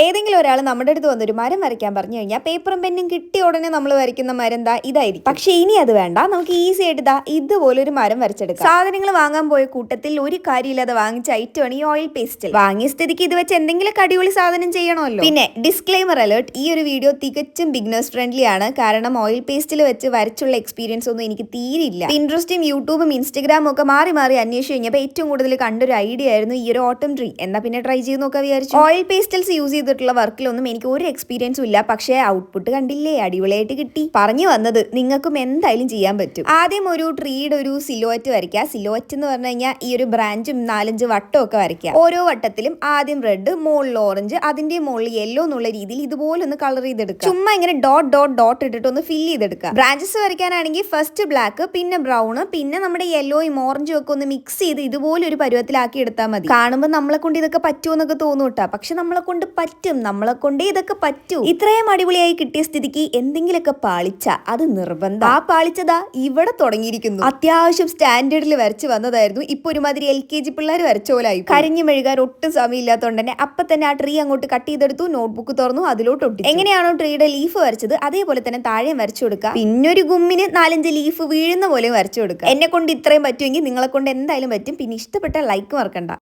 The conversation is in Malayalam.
ഏതെങ്കിലും ഒരാൾ നമ്മുടെ അടുത്ത് വന്നൊരു മരം വരയ്ക്കാൻ പറഞ്ഞു കഴിഞ്ഞാൽ പേപ്പറും പെന്നും കിട്ടിയ ഉടനെ നമ്മൾ വരയ്ക്കുന്ന മരം ഇതായിരിക്കും. പക്ഷേ ഇനി അത് വേണ്ട. നമുക്ക് ഈസി ആയിട്ട് ദാ ഇതുപോലൊരു മരം വരച്ചെടുക്കാം. സാധനങ്ങൾ വാങ്ങാൻ പോയ കൂട്ടത്തിൽ ഒരു കാര്യമില്ലാതെ വാങ്ങിച്ച ഐറ്റമാണ് ഈ ഓയിൽ പേസ്റ്റിൽ വാങ്ങിയ സ്ഥിതിക്ക് ഇത് വെച്ച് എന്തെങ്കിലും അടിപൊളി സാധനം ചെയ്യണമല്ലോ. പിന്നെ ഡിസ്ക്ലെയിമർ അലേർട്ട് ഈ ഒരു വീഡിയോ തികച്ചും ബിഗ്നേഴ്സ് ഫ്രണ്ട്ലി ആണ്. കാരണം ഓയിൽ പേസ്റ്റിൽ വെച്ച് വരച്ചുള്ള എക്സ്പീരിയൻസ് ഒന്നും എനിക്ക് തീരില്ല ഇൻട്രസ്റ്റും യൂട്യൂബും ഇൻസ്റ്റഗ്രാമും ഒക്കെ മാറി മാറി അന്വേഷിച്ച് കഴിഞ്ഞപ്പോൾ ഏറ്റവും കൂടുതൽ കണ്ടൊരു ഐഡിയ ആയിരുന്നു ഈ ഒരു ഓട്ടം ട്രീ എന്നാ പിന്നെ ട്രൈ ചെയ്ത് നോക്കാൻ വിചാരിച്ചു. ഓയിൽ പേസ്റ്റൽസ് യൂസ് ചെയ്തിട്ടുള്ള വർക്കിലൊന്നും എനിക്ക് ഒരു എക്സ്പീരിയൻസും ഇല്ല. പക്ഷേ ഔട്ട്പുട്ട് കണ്ടില്ലേ? അടിപൊളിയായിട്ട് കിട്ടി. പറഞ്ഞു വന്നത് നിങ്ങൾക്കും എന്തായാലും ചെയ്യാൻ പറ്റും. ആദ്യം ഒരു ട്രീയുടെ ഒരു സിലോറ്റ് വരയ്ക്കുക. സിലോറ്റ് എന്ന് പറഞ്ഞു കഴിഞ്ഞാൽ ഈ ഒരു ബ്രാഞ്ചും നാലഞ്ച് വട്ടം ഒക്കെ വരയ്ക്കുക. ഓരോ വട്ടത്തിലും ആദ്യം റെഡ് മുകളിൽ ഓറഞ്ച് അതിന്റെ മുകളിൽ യെല്ലോ എന്നുള്ള രീതിയിൽ ഇതുപോലെ ഒന്ന് കളർ ചെയ്തെടുക്കുക. ചുമ്മാ ഇങ്ങനെ ഡോട്ട് ഡോട്ട് ഡോട്ട് ഇട്ടിട്ട് ഒന്ന് ഫില്ല് ചെയ്തെടുക്കുക. ബ്രാഞ്ചസ് വരയ്ക്കാനാണെങ്കിൽ ഫസ്റ്റ് ബ്ലാക്ക് പിന്നെ ബ്രൗൺ പിന്നെ നമ്മുടെ യെല്ലോയും ഓറഞ്ചും ഒക്കെ ഒന്ന് മിക്സ് ചെയ്ത് ഇതുപോലെ ഒരു പരുവത്തിലാക്കി എടുത്താൽ മതി. കാണുമ്പോൾ നമ്മളെ കൊണ്ട് ഇതൊക്കെ പറ്റുമെന്നൊക്കെ തോന്നും കേട്ടോ. പക്ഷെ നമ്മളെ കൊണ്ട് പറ്റും. നമ്മളെ കൊണ്ട് ഇതൊക്കെ പറ്റൂ. ഇത്രയും അടിപൊളിയായി കിട്ടിയ സ്ഥിതിക്ക് എന്തെങ്കിലുമൊക്കെ പാളിച്ച അത് നിർബന്ധം. ആ പാളിച്ചതാ ഇവിടെ തുടങ്ങിയിരിക്കുന്നു. അത്യാവശ്യം സ്റ്റാൻഡേർഡിൽ വരച്ച് വന്നതായിരുന്നു. ഇപ്പൊ ഒരുമാതിരി എൽ കെ ജി പിള്ളേർ വരച്ച പോലായി കരിഞ്ഞു മെഴുകാൻ ഒട്ടും സമയമില്ലാത്തതുകൊണ്ട് തന്നെ അപ്പൊ തന്നെ ആ ട്രീ അങ്ങോട്ട് കട്ട് ചെയ്തെടുത്തു നോട്ട്ബുക്ക് തുറന്നു അതിലോട്ട് ഒട്ടി എങ്ങനെയാണോ ട്രീയുടെ ലീഫ് വരച്ചത്? അതേപോലെ തന്നെ താഴെയും വരച്ചു കൊടുക്കുക പിന്നൊരു ഗുമ്മിന് നാലഞ്ച് ലീഫ് വീഴുന്ന പോലെ വരച്ചു കൊടുക്കുക എന്നെ കൊണ്ട് ഇത്രയും പറ്റുമെങ്കിൽ നിങ്ങളെ കൊണ്ട് എന്തായാലും പറ്റും. പിന്നെ ഇഷ്ടപ്പെട്ട ലൈക്ക് മറക്കണ്ട.